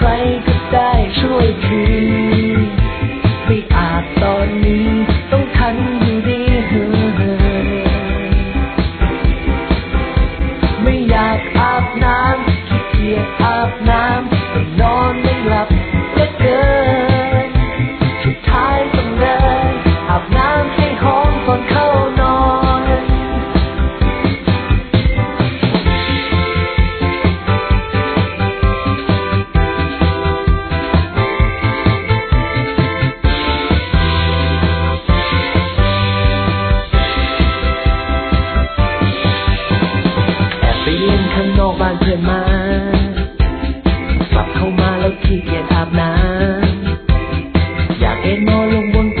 ใครก็ได้ช่วยคืน mơ luôn quân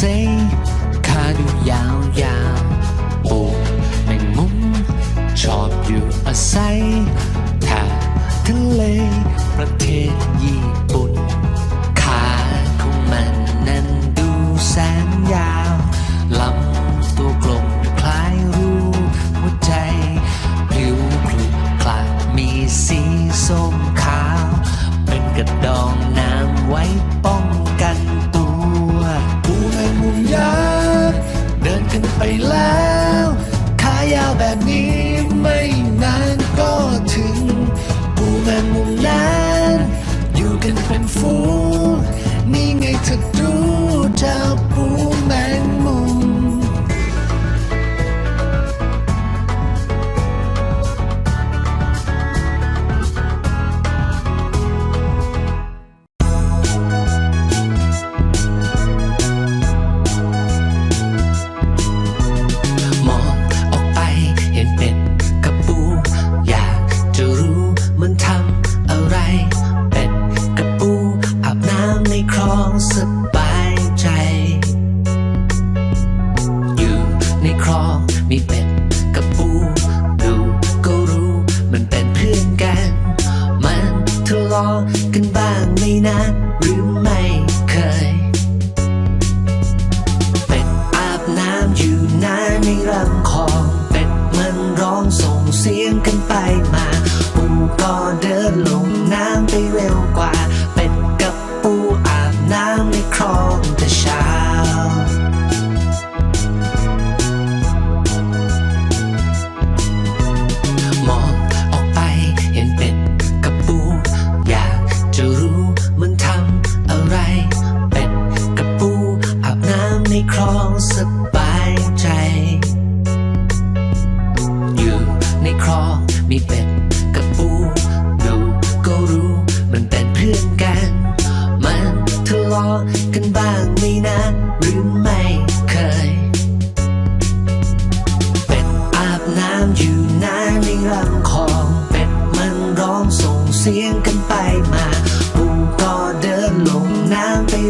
say ขาดูยาวยาวปูแมงมุมชอบอยู่อาศัยทะทะเลประเทศญี่ปุ่น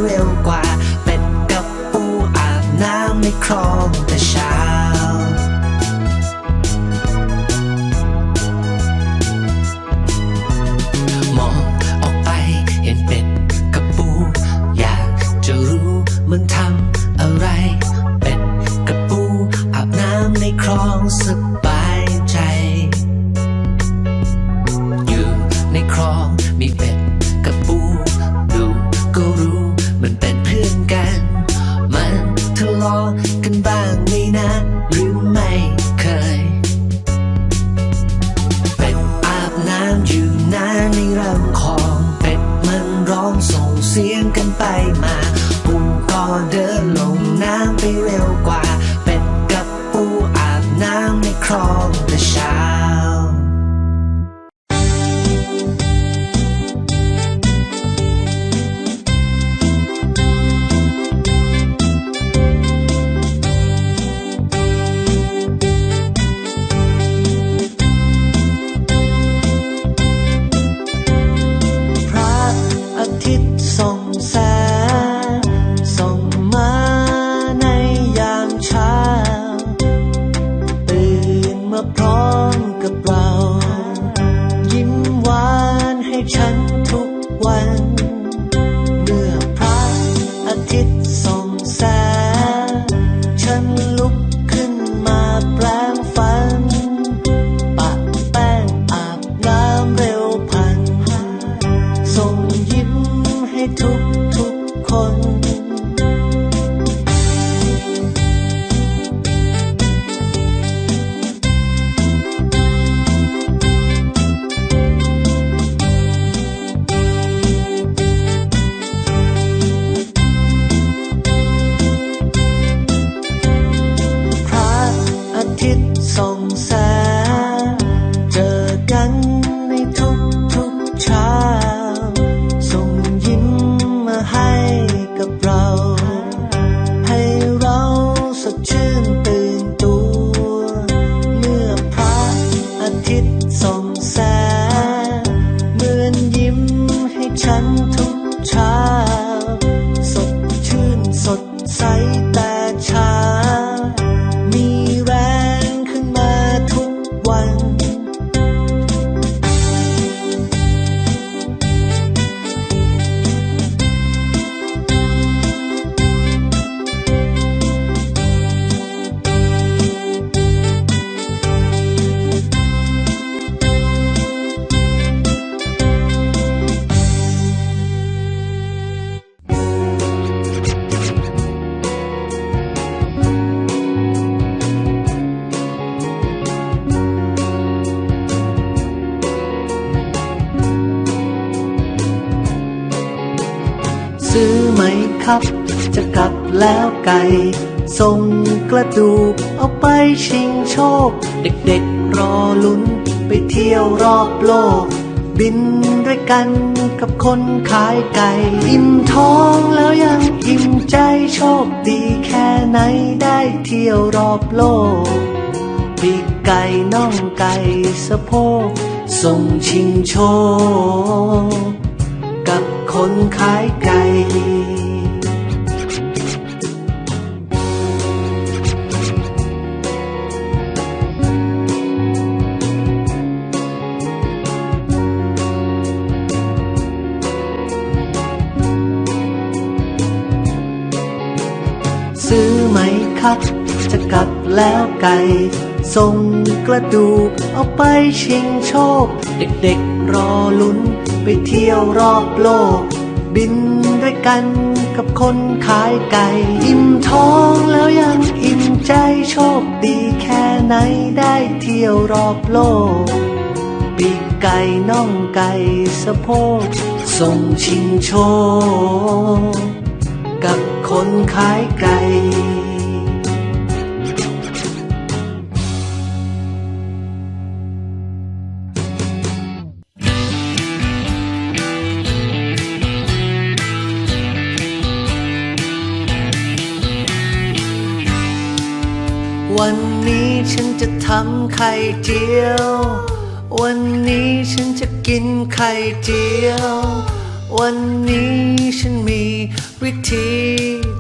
เร็วกว่า ฉัน จะกลับแล้วไก่ส่งกระดูกเอาไปชิงโชค เด็กๆรอลุ้นไปเที่ยวรอบโลก บินด้วยกันกับคนขายไก่ อิ่มท้องแล้วยังอิ่มใจโชคดีแค่ไหนได้เที่ยวรอบโลกปีกไก่น่องไก่สะโพกส่งชิงโชค กับคนขายไก่ ครับจะกลับแล้วไก่ส่งกระดูกเอาไปชิงโชค เด็กๆรอลุ้นไปเที่ยวรอบโลก บินด้วยกันกับคนขายไก่ อิ่มท้องแล้วยังอิ่มใจโชคดีแค่ไหนได้เที่ยวรอบโลก ปีกไก่น่องไก่สะโพกส่งชิงโชค กับคนขายไก่ ฉันจะทำไข่เจียว วันนี้ฉันจะกินไข่เจียว วันนี้ฉันมีวิธี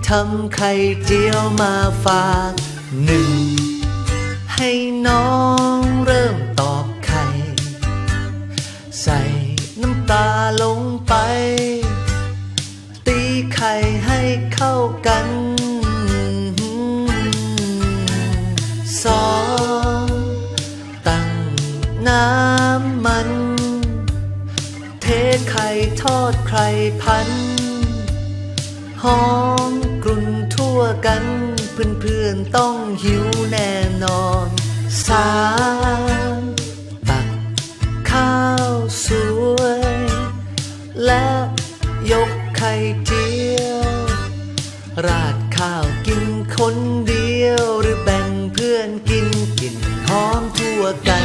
ทำไข่เจียวมาฝากหนึ่งให้น้องเริ่มตอกไข่ ใส่น้ำตาลงไป ตีไข่ให้เข้ากัน ทอดไข่พัน หอมกลุ่นทั่วกัน เพื่อนๆต้องหิวแน่นอนสามตักข้าวสวย และยกไข่เจียว ราดข้าวกินคนเดียว หรือแบ่งเพื่อนกินกลินหอมทั่วกัน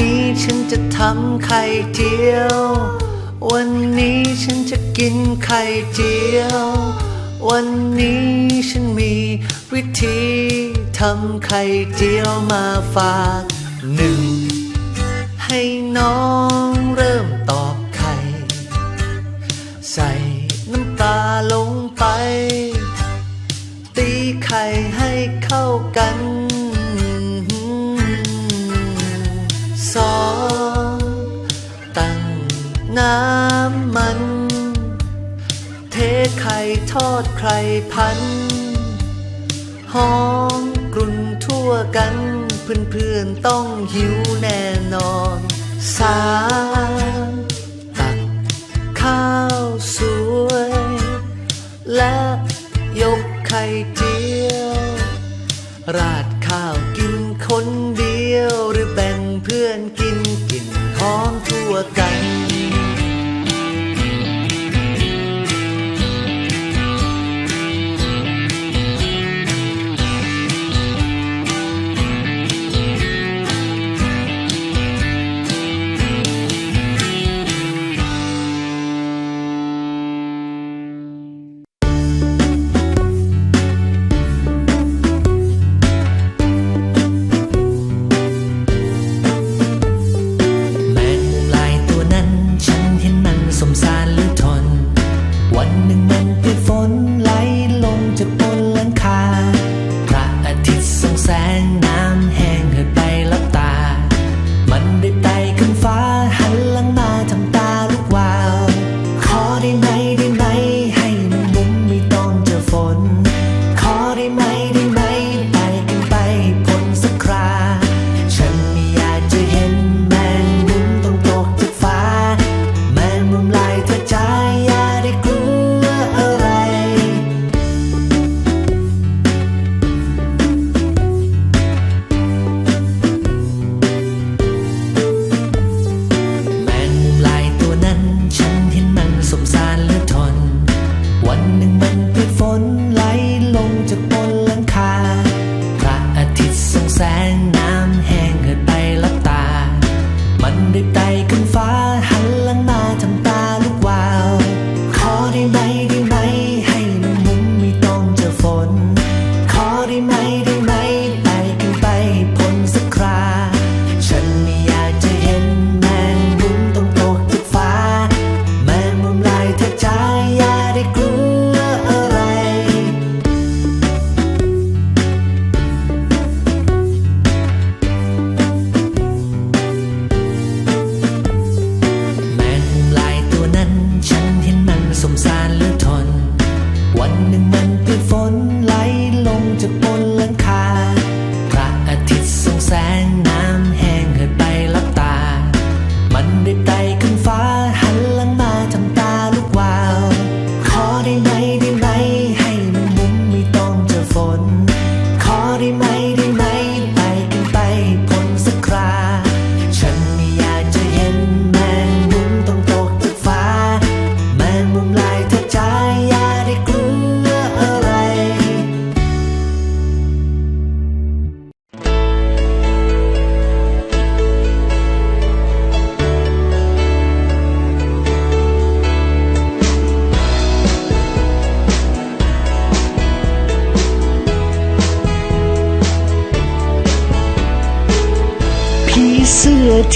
นนี้ฉันจะทำไข่เจียว วันนี้ฉันจะกินไข่เจียว วันนี้ฉันมีวิธีทำไข่เจียวมาฝากหนึ่งให้น้องเริ่มตอกไข่ ใส่น้ำตาลง พันหอมกลุ่นทั่วกัน เพื่อนๆต้องหิวแน่นอนสามตักข้าวสวย และยกไข่เจียว ราดข้าวกินคนเดียวหรือแบ่งเพื่อน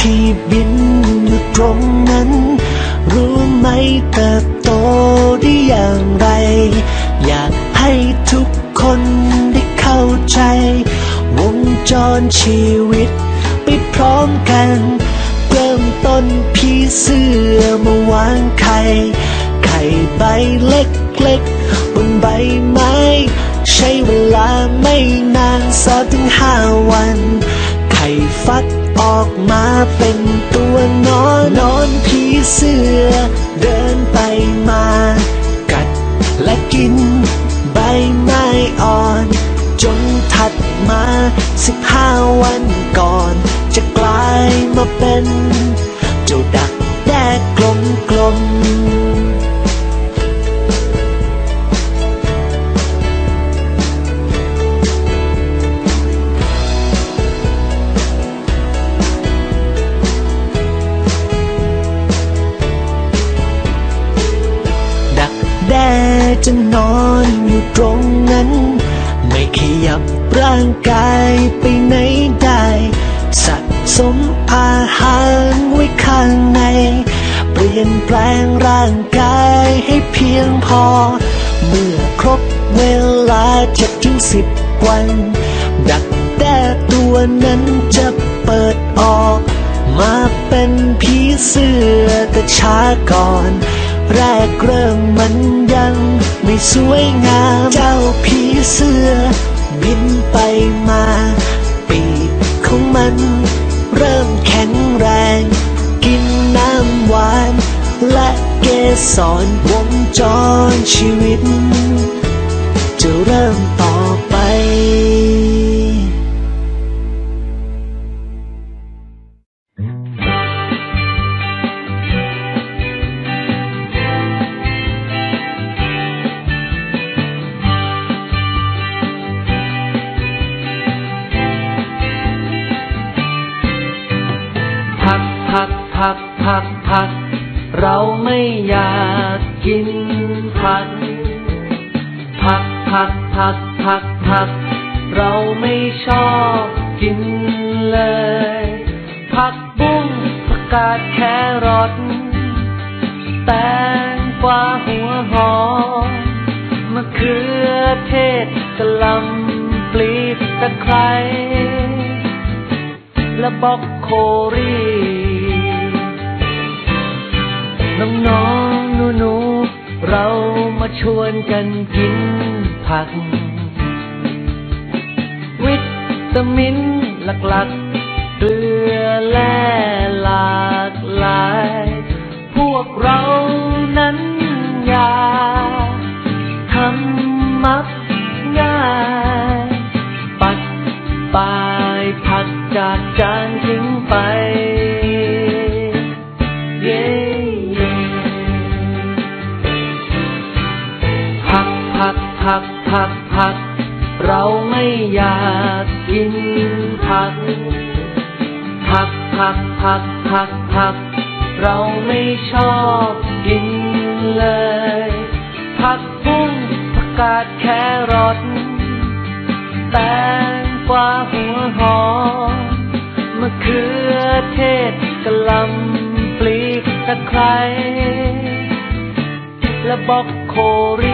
ที่บินอยู่ตรงนั้น รู้ไหมเติบโตได้อย่างไร อยากให้ทุกคนได้เข้าใจ วงจรชีวิตไปพร้อมกัน เริ่มต้นพี่เสื้อมาวางไข่ ไข่ใบเล็กๆบนใบไม้ใช้เวลาไม่นานสามถึงห้าวัน ไข่ฟัก ออกมาเป็นตัวนอนนอนผีเสื้อ เดินไปมา กัดและกิน ใบไม้อ่อน จนถัดมาสิบห้าวันก่อน จะกลายมาเป็น เจ้าดักแด้กลมกลม จะนอนอยู่ตรงนั้น ไม่ขยับร่างกายไปไหนได้สะสมอาหารไว้ข้างใน เปลี่ยนแปลงร่างกายให้เพียงพอ เมื่อครบเวลาเจ็ดถึงสิบวัน ดักแด้ตัวนั้นจะเปิดออก มาเป็นผีเสื้อแต่ช้าก่อน แรกเริ่มมันยังไม่สวยงาม เจ้าผีเสื้อ บินไปมา ปีกของมัน เริ่มแข็งแรง กินน้ำหวาน และเกสรวงจรชีวิต จะเริ่มต่อไป ผักผักผัก เราไม่อยากกินผัก ผักผักผักผักผัก เราไม่ชอบกินเลย ผักบุ้งผักกาดแครอทแตงกวาหัวหอมมะเขือเทศกะหล่ำปลีตะไคร้และบอกโครี น้องน้องหนูหนูๆเรามาชวนกันกินผัก วิตามินหลักๆเกลือแร่หลากหลาย พวกเรานั้นอยากทำมักง่าย ปัดปลายผักจากจานากกินผัก ผักผักผักผักผัก เราไม่ชอบกินเลย ผักบุ้งผักกาดแครอทแตงกวาหัวหอมมะเขือเทศกะหล่ำปลีตะไคร้และบอกโครี